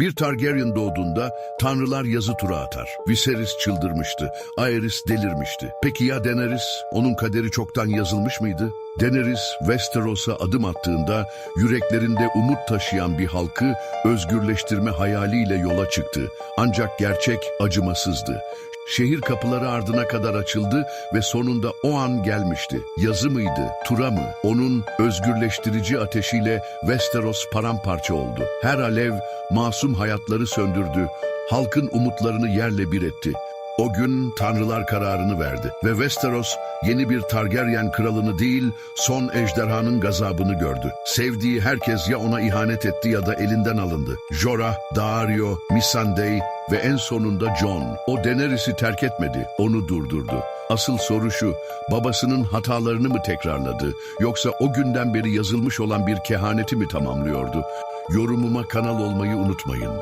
Bir Targaryen doğduğunda tanrılar yazı tura atar. Viserys çıldırmıştı, Aerys delirmişti. Peki ya Daenerys? Onun kaderi çoktan yazılmış mıydı? Daenerys Westeros'a adım attığında yüreklerinde umut taşıyan bir halkı özgürleştirme hayaliyle yola çıktı. Ancak gerçek acımasızdı. Şehir kapıları ardına kadar açıldı ve sonunda o an gelmişti. Yazı mıydı, tura mı? Onun özgürleştirici ateşiyle Westeros paramparça oldu. Her alev masum hayatları söndürdü. Halkın umutlarını yerle bir etti. O gün tanrılar kararını verdi ve Westeros yeni bir Targaryen kralını değil son ejderhanın gazabını gördü. Sevdiği herkes ya ona ihanet etti ya da elinden alındı. Jorah, Daario, Missandei ve en sonunda Jon. O Daenerys'i terk etmedi, onu durdurdu. Asıl soru şu, babasının hatalarını mı tekrarladı yoksa o günden beri yazılmış olan bir kehaneti mi tamamlıyordu? Yorumuma kanal olmayı unutmayın.